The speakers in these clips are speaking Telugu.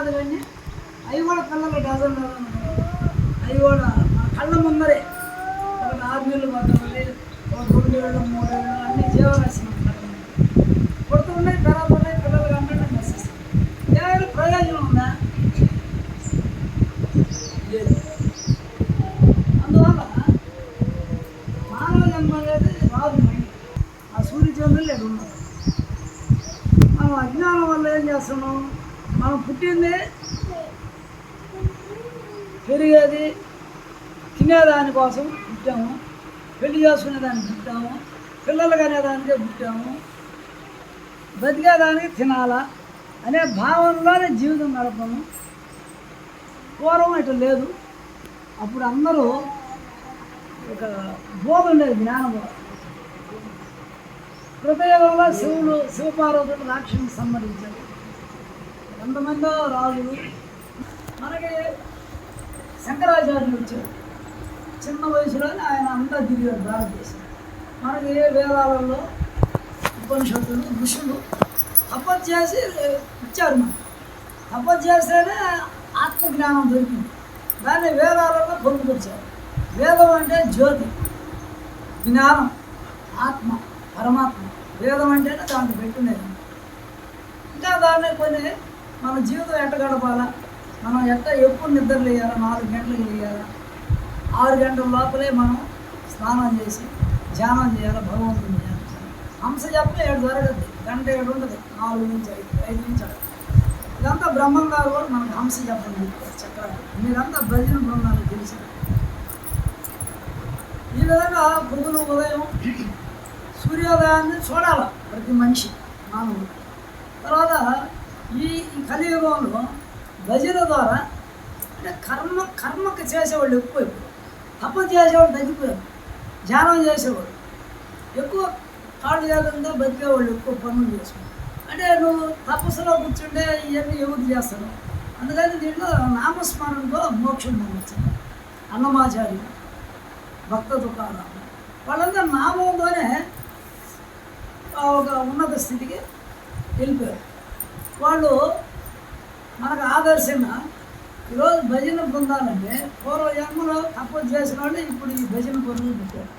పశుపక్షాదులన్నీ అవి కూడా పిల్లలు డజన్ డజన్ అవి కూడా మన కళ్ళ ముందరే. ఒక నాలుగు నీళ్ళు పడుతుంది ఒక రెండు ఏళ్ళు మూడు ఏళ్ళు అన్ని జీవరాశి మన కళ్ళ ముందర. పుడుతున్నాయి పెరుగుతున్నాయి పిల్లలు కంటే నశిస్తాయి ఏమైనా ప్రయోజనం ఉందా? లేదు. అందువల్ల మానవ జన్మ అనేది రాదు ఆ సూర్యచంద్రులు ఎక్కడ ఉన్నారు. మనం అజ్ఞానం వల్ల ఏం చేస్తున్నాం? మనం పుట్టింది. పెరిగేది తినేదాని కోసం పుట్టాము. పెళ్ళి చేసుకునేదానికి పుట్టాము. పిల్లలు కనేదానికే పుట్టాము. బతికేదానికి తినాలా అనే భావనలోనే జీవితం గడపము. పూర్వం ఇట్లా లేదు. అప్పుడు అందరూ ఒక బోధ ఉండేది జ్ఞాన బోధ శివుడు శివపార్వతుడు రాక్షసుని సంహరించారు. ఎంతమందో రాజులు మనకి శంకరాచార్యులు వచ్చారు. చిన్న వయసులోనే ఆయన అంతా తిరిగారు భారతదేశం మనకి ఏ వేదాలలో ఉపనిషత్తులు ఋషులు తపస్సు చేసి ఇచ్చారు మనకి. తపస్సు చేస్తేనే ఆత్మజ్ఞానం దొరికింది. దాన్ని వేదాలలో పొందుకొచ్చారు వేదం అంటే జ్యోతి జ్ఞానం ఆత్మ పరమాత్మ. వేదం అంటేనే దాన్ని పెట్టునేది ఇంకా దాన్ని కొన్ని మన జీవితం ఎట్ట గడపాలా? మనం ఎట్ట ఎప్పుడు నిద్ర లేయాలా? నాలుగు గంటలకు లేయాలా? ఆరు గంటల లోపలే మనం స్నానం చేసి ధ్యానం చేయాలి? భగవంతుని ధ్యానం చేయాలి? హంస చెప్పిన ఏడు జరగద్దు గంట ఏడు ఉండదు నాలుగు నుంచి ఐదు ఐదు నుంచి ఆరు. ఇదంతా బ్రహ్మం గారు కూడా మనకు హంస చెప్పండి చక్రాలు. మీరంతా భజన బృందాలు తెలిసారు ఈ విధంగా పొద్దున ఉదయం సూర్యోదయాన్ని చూడాలి ప్రతి మనిషి మానవుడు. తర్వాత ఈ కలియుగంలో భజన ద్వారా అంటే కర్మ కర్మకు చేసేవాళ్ళు ఎక్కువ ఇప్పుడు. తప్ప చేసేవాళ్ళు తగ్గిపోయారు. ధ్యానం చేసేవాళ్ళు. ఎక్కువ కాళ్ళు చేతంగా బతికేవాళ్ళు ఎక్కువ పనులు చేసుకుంటారు అంటే నువ్వు తపస్సులో కూర్చుంటే ఇవన్నీ ఎవరు చేస్తారు? అందుకని దీంట్లో నామస్మరణతో మోక్షం పొందొచ్చింది అన్నమాచార్య భక్త దుకాణం వాళ్ళందరూ నామంతోనే ఆ ఒక ఉన్నత స్థితికి వెళ్ళిపోయారు. వాళ్ళు మనకు ఆదర్శంగా ఈరోజు భజన పొందాలంటే పూర్వ జన్మలో తప్ప చేసిన వాళ్ళు ఇప్పుడు ఈ భజన బృందం పెట్టారు.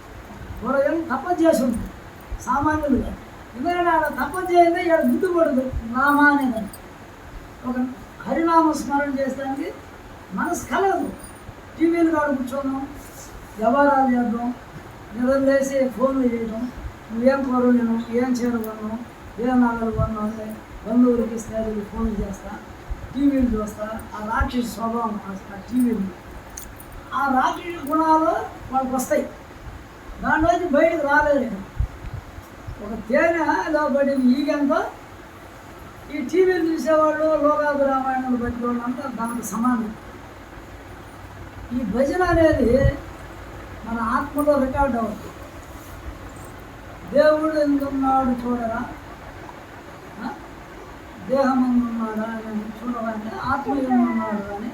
పూర్వ జన్మ తపస్సు చేసి ఉంటుంది సామాన్యులుగా ఎందుకంటే ఆడ తపస్సు చేయండి ఇక్కడ గుర్తుపడదు నామా అనేదని ఒక హరినామ స్మరణ చేసడానికి మనసు కలదు టీవీలు కాడ కూర్చోదాం వ్యవహారాలు చేద్దాం నిద్ర లేసి ఫోన్లు చేయడం నువ్వేం పొరలేను ఏం చీర కొన్నావు ఏం నగలు కొన్నావు బంధువులకి స్నేహితులకి ఫోన్ చేస్తా టీవీలు చూస్తా ఆ రాక్షస స్వభావం ఆ- టీవీలు ఆ రాక్షస గుణాలు వాళ్ళకి వస్తాయి. దాంట్లోంచి బయటకు రాలేదు నేను. ఒక తేనె లోపడి ఈగంతో ఈ టీవీలు చూసేవాళ్ళు లోకాది రామాయణాలు వాళ్ళు అంతా దానికి సమానం. ఈ భజన అనేది మన ఆత్మలో రికార్డ్ అవుతుంది. దేవుడు ఎందుకున్నాడు చూడరా? దేహం ఎందుకున్నాడా అని చూడమంటే ఆత్మ ఉన్నాడు అని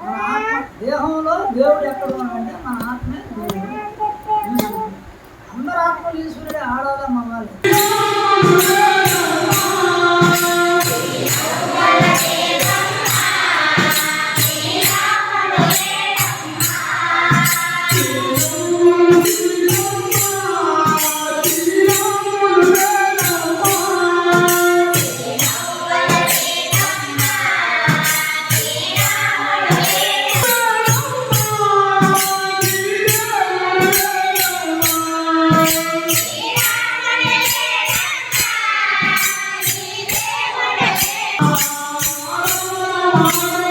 మన ఆత్మ దేహంలో దేవుడు ఎక్కడ ఉన్నాడంటే మన ఆత్మే దేవుడు. ఈశ్వరుడు అందరు ఆత్మలు ఈశ్వరుడే ఆడాలా మగాలి హరే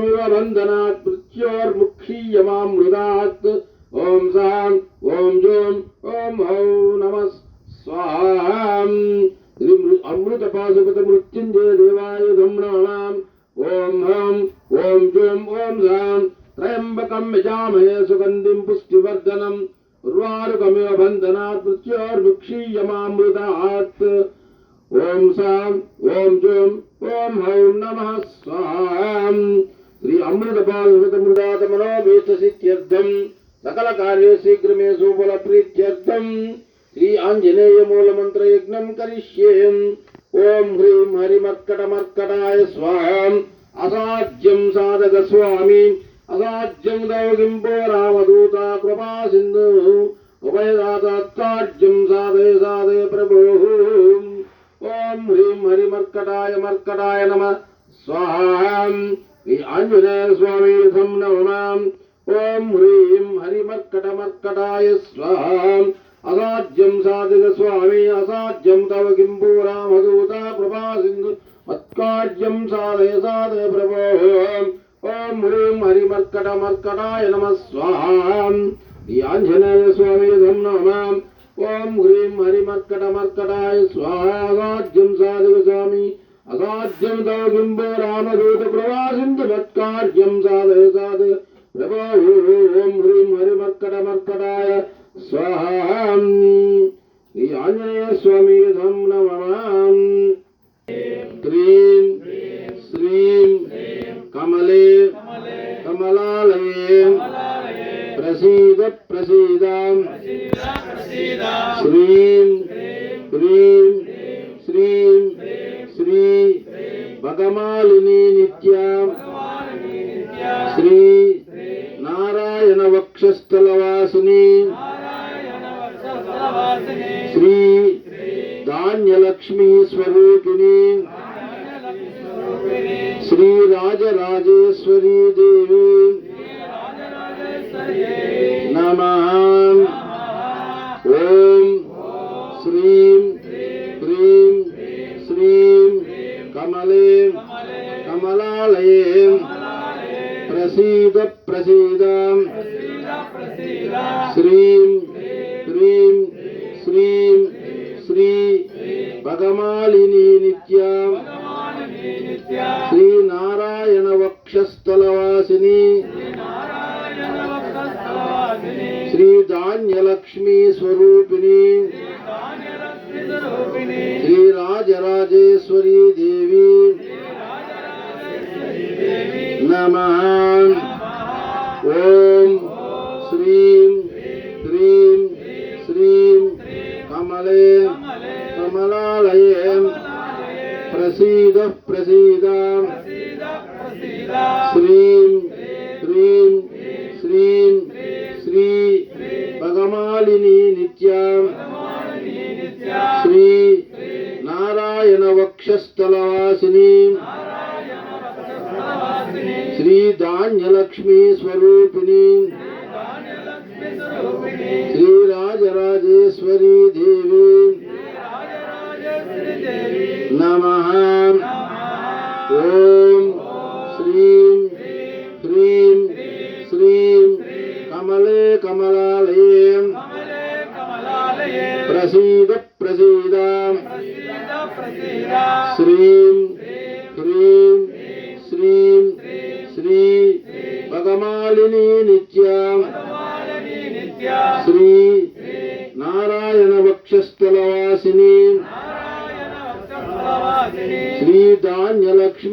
விவ பந்தனாத் மிருத்யோர்முக்கீயமாமிருதாத் ஓம் சாம் ஓம் ஜோம் ஓம் ஹௌ நம ஸ்வாம் இது அமிர்த பாசுபத மிருத்யுஞ்சய தேவாய பிரம்மணானாம் ஓம் ஹம் ஓம் ஜோம் ஓம் சாம் திரயம்பகம் யஜாமயே சுகந்திம் புஷ்டிவர்தனம் உர்வாருகமிவ பந்தனாத் மிருத்யோர்முக்ஷீயமாமிருதாத் ஓம் சாம் ஓம் ஜோம் ஓம் ஹௌம் நம ஸ்வாம் శ్రీ అమృతపాశుపత మృదాత సకల కార్య శీఘ్రమే సుఫల ప్రీత్యర్థం శ్రీ ఆంజనేయ మూల మంత్ర యజ్ఞం కరిష్యేం. ఓం హ్రీం హరిమర్కట మర్కటాయ స్వాహం. అసాధ్యం సాధక స్వామి అసాధ్యం దౌగింపో రామదూత కృపా సింధు ఉభయదాతాజ్యం సాధయ సాధయ ప్రభో ఓం హ్రీం హరిమర్కటాయ మర్కటాయ నమ. స్వాహం. శ్రీ ఆంజనేయ స్వామి యుధం నమాం ఓం హ్రీం హరిమర్కటమర్కటాయ స్వాహం. అసాధ్యం సాధిక స్వామి అసాధ్యం తవ కింపూ రామదూత కృపా సింధు. మత్కార్యం సాధయ సాధయ ప్రభో. ఓం హ్రీం హరిమర్కటమర్కటాయ నమ స్వాహం. ఈ ఆంజనేయ స్వామి ధం నమాం ఓం హ్రీం హరిమర్కటమర్కటాయ స్వాహాసాధ్యం సాధిక స్వామి అసాధ్యం తవ కింపూ రామదూత కృపా సింధు మత్కార్యం సాధయ సాధయ ప్రభో ఓం హ్రీం హరిమర్కటమర్కటాయ స్వాహాం ఈ ఆంజనేయ భగమాలిని నిత్యాం. శ్రీ నారాయణ వక్షస్థలవాసిని శ్రీ ధాన్యలక్ష్మీ స్వరూపిణి శ్రీ రాజరాజేశ్వరీ దేవి నమ. భగమాలిని నిత్యాం. శ్రీ నారాయణ వక్షస్థలవాసిని శ్రీ ధాన్యలక్ష్మీ స్వరూపిణి శ్రీరాజరాజేశ్వరీ దేవి. నమ. ఓం శ్రీం హ్రీం శ్రీం కమలే కమలాల ప్రసీద ప్రసీద. శ్రీం హ్రీం శ్రీం శ్రీ భగమాలిని నిత్యాం. శ్రీ నారాయణ వక్షస్థలవాసిని. శ్రీ ధాన్యలక్ష్మీ స్వరూపిణి. శ్రీ